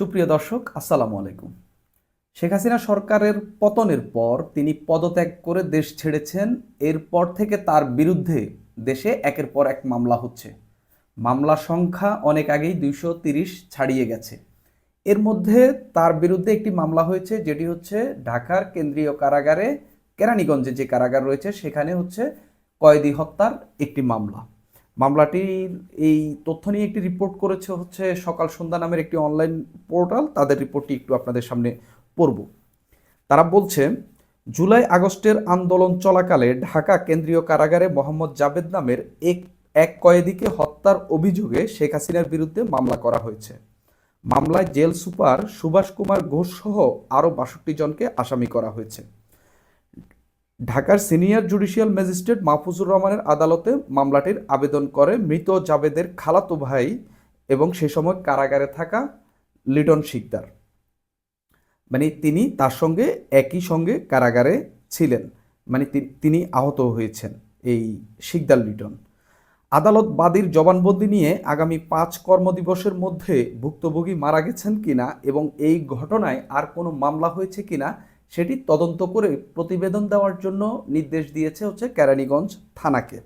সুপ্রিয় দর্শক, আসসালামু আলাইকুম। শেখ হাসিনা সরকারের পতনের পর তিনি পদত্যাগ করে দেশ ছেড়েছেন। এরপর থেকে তার বিরুদ্ধে দেশে একের পর এক মামলা হচ্ছে। মামলা সংখ্যা অনেক আগেই দুইশো তিরিশ ছাড়িয়ে গেছে। এর মধ্যে তার বিরুদ্ধে একটি মামলা হয়েছে, যেটি হচ্ছে ঢাকার কেন্দ্রীয় কারাগারে, কেরানীগঞ্জে যে কারাগার রয়েছে, সেখানে হচ্ছে কয়েদি হত্যার একটি মামলা। মামলাটির এই তথ্য নিয়ে একটি রিপোর্ট করেছে হচ্ছে সকাল সন্ধ্যা নামের একটি অনলাইন পোর্টাল তাদের রিপোর্টটি একটু আপনাদের সামনে পড়ব। তারা বলছে, জুলাই আগস্টের আন্দোলন চলাকালে ঢাকা কেন্দ্রীয় কারাগারে মোহাম্মদ জাবেদ নামের এক এক কয়েদিকে হত্যার অভিযোগে শেখ হাসিনার বিরুদ্ধে মামলা করা হয়েছে। মামলায় জেল সুপার সুভাষ কুমার ঘোষ সহ আরও বাষট্টি জনকে আসামি করা হয়েছে। ঢাকার সিনিয়র জুডিশিয়াল ম্যাজিস্ট্রেট মাহফুজুর রহমানের আদালতে মামলাটির আবেদন করে মৃত জাবেদের খালাতো ভাই এবং সে সময় কারাগারে থাকা লিটন শিকদার। মানে তিনি তার সঙ্গে, একই সঙ্গে কারাগারে ছিলেন। মানে তিনি আহত হয়েছেন এই শিকদার লিটন। আদালত বাদীর জবানবন্দি নিয়ে আগামী পাঁচ কর্মদিবসের মধ্যে ভুক্তভোগী মারা গেছেন কিনা এবং এই ঘটনায় আর কোনো মামলা হয়েছে কিনা সেটি তদন্ত করে প্রতিবেদন দেওয়ার জন্য নির্দেশ দিয়েছে হচ্ছে কেরানীগঞ্জ থানাকে।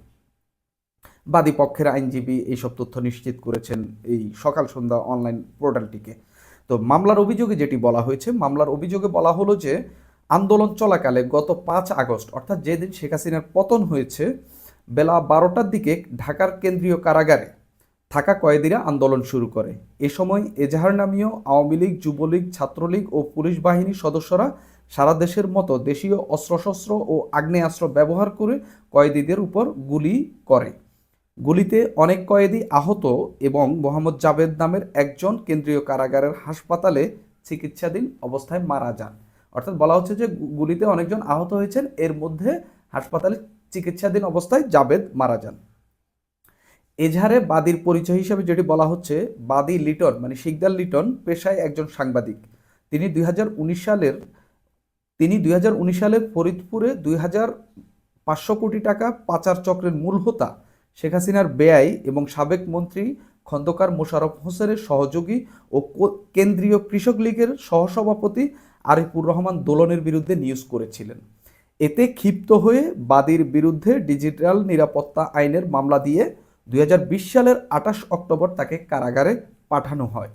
বাদী পক্ষের আইনজীবী এইসব তথ্য নিশ্চিত করেছেন এই সকাল সন্ধ্যা অনলাইন পোর্টালটিকে। তো মামলার অভিযোগে যেটি বলা হয়েছে, মামলার অভিযোগে বলা হলো যে আন্দোলন চলাকালে গত পাঁচ আগস্ট, অর্থাৎ যেদিন শেখ হাসিনার পতন হয়েছে, বেলা বারোটার দিকে ঢাকার কেন্দ্রীয় কারাগারে থাকা কয়েদিরা আন্দোলন শুরু করে। এ সময় এজাহার নামীয় আওয়ামী লীগ, যুবলীগ, ছাত্রলীগ ও পুলিশ বাহিনীর সদস্যরা সারা দেশের মতো দেশীয় অস্ত্রশস্ত্র ও আগ্নেয়াস্ত্র ব্যবহার করে কয়েদিদের উপর গুলি করে। গুলিতে অনেক কয়েদি আহত এবং মোহাম্মদ জাবেদ নামের একজন কেন্দ্রীয় কারাগারের হাসপাতালে চিকিৎসাধীন অবস্থায় মারা যান। অর্থাৎ বলা হচ্ছে যে গুলিতে অনেকজন আহত হয়েছেন, এর মধ্যে হাসপাতালে চিকিৎসাধীন অবস্থায় জাবেদ মারা যান। এজাহারে বাদীর পরিচয় হিসেবে যেটি বলা হচ্ছে, বাদী লিটন মানে শিকদার লিটন, পেশায় একজন সাংবাদিক। তিনি দুই হাজার উনিশ সালের তিনি দুই হাজার উনিশ সালে ফরিদপুরে দুই হাজার পাঁচশো কোটি টাকা পাচার চক্রের মূল হোতা শেখ হাসিনার বেআই এবং সাবেক মন্ত্রী খন্দকার মোশারফ হোসেনের সহযোগী ও কেন্দ্রীয় কৃষক লীগের সহসভাপতি আরিফুর রহমান দোলনের বিরুদ্ধে নিউজ করেছিলেন। এতে ক্ষিপ্ত হয়ে বাদীর বিরুদ্ধে ডিজিটাল নিরাপত্তা আইনের মামলা দিয়ে দুই হাজার বিশ সালের আঠাশ অক্টোবর তাকে কারাগারে পাঠানো হয়।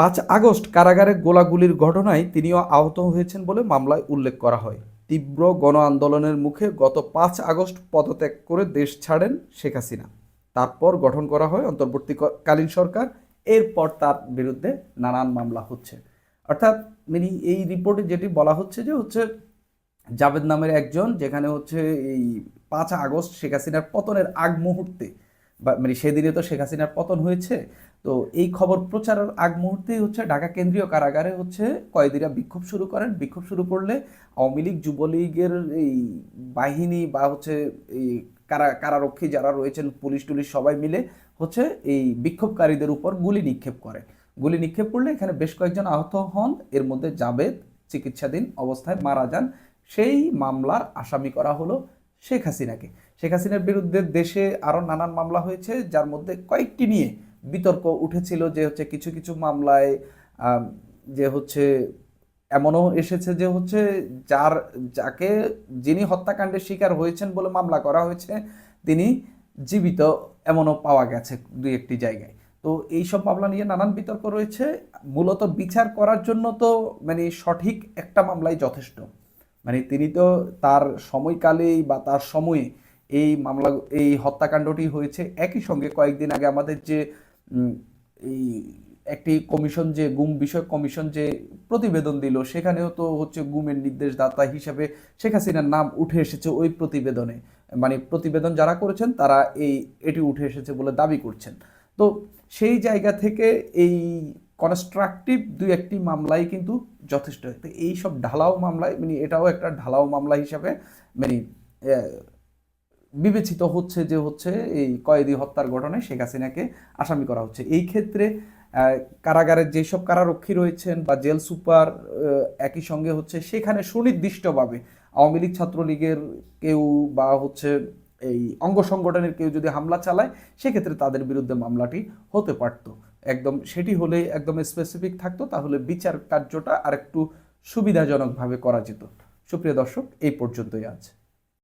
পাঁচ আগস্ট কারাগারে গোলাগুলির ঘটনায় তিনিও আহত হয়েছেন বলে মামলায় উল্লেখ করা হয়। তীব্র গণ আন্দোলনের মুখে গত পাঁচ আগস্ট পদত্যাগ করে দেশ ছাড়েন শেখ হাসিনা। তারপর গঠন করা হয় অন্তর্বর্তীকালীন সরকার, এরপর তার বিরুদ্ধে নানান মামলা হচ্ছে। অর্থাৎ মিনি, এই রিপোর্টে যেটি বলা হচ্ছে যে হচ্ছে জাভেদ নামের একজন, যেখানে হচ্ছে এই পাঁচ আগস্ট শেখ হাসিনার পতনের আগ মুহূর্তে বা মানে সেদিনে তো শেখ হাসিনার পতন হয়েছে। তো এই খবর প্রচারের আগ মুহূর্তেই হচ্ছে ঢাকা কেন্দ্রীয় কারাগারে হচ্ছে কয়েদিরা বিক্ষোভ শুরু করেন। বিক্ষোভ শুরু করলে আওয়ামী লীগ, যুবলীগের এই বাহিনী বা হচ্ছে এই কারা, কারারক্ষী যারা রয়েছেন, পুলিশ টুলিশ সবাই মিলে হচ্ছে এই বিক্ষোভকারীদের উপর গুলি নিক্ষেপ করে। গুলি নিক্ষেপ করলে এখানে বেশ কয়েকজন আহত হন। এর মধ্যে জাবেদ চিকিৎসাধীন অবস্থায় মারা যান। সেই মামলার আসামি করা হলো শেখ হাসিনাকে। শেখ হাসিনার বিরুদ্ধে দেশে আরও নানান মামলা হয়েছে, যার মধ্যে কয়েকটি নিয়ে বিতর্ক উঠেছিল যে হচ্ছে কিছু কিছু মামলায় যে হচ্ছে এমনও এসেছে যে হচ্ছে যার, যাকে যিনি হত্যাকাণ্ডের শিকার হয়েছেন বলে মামলা করা হয়েছে, তিনি জীবিত এমনও পাওয়া গেছে দুই একটি জায়গায়। তো এই সব মামলা নিয়ে নানান বিতর্ক রয়েছে। মূলত বিচার করার জন্য তো মানে সঠিক একটা মামলাই যথেষ্ট। মানে তিনি তো তার সময়কালেই বা তার সময়ে এই মামলা, এই হত্যাকাণ্ডটি হয়েছে একই সঙ্গে কয়েকদিন আগে আমাদের যে এই একটি কমিশন যে, গুম বিষয়ক কমিশন যে প্রতিবেদন দিল, সেখানেও তো হচ্ছে গুমের নির্দেশদাতা হিসাবে শেখ হাসিনার নাম উঠে এসেছে ওই প্রতিবেদনে। মানে প্রতিবেদন যারা করেছেন, তারা এই, এটি উঠে এসেছে বলে দাবি করছেন। তো সেই জায়গা থেকে এই কনস্ট্রাকটিভ দুই একটি মামলাই কিন্তু যথেষ্ট। এই সব ঢালাও মামলায় মানে এটাও একটা ঢালাও মামলা হিসাবে মানে বিবেচিত হচ্ছে যে হচ্ছে এই কয়েদি হত্যার ঘটনায় শেখ হাসিনাকে আসামি করা হচ্ছে। এই ক্ষেত্রে আহ, কারাগারের যেসব কারারক্ষী রয়েছেন বা জেল সুপার একই সঙ্গে হচ্ছে সেখানে সুনির্দিষ্টভাবে আওয়ামী লীগ ছাত্রলীগের কেউ বা হচ্ছে এই অঙ্গ সংগঠনের কেউ যদি হামলা চালায় সেক্ষেত্রে তাদের বিরুদ্ধে মামলাটি হতে পারত। একদম সেটি হলে একদম স্পেসিফিক থাকতো তাহলে বিচার কার্যটা আরেকটু সুবিধাজনকভাবে করা যেত। সুপ্রিয় দর্শক এই পর্যন্তই আজ।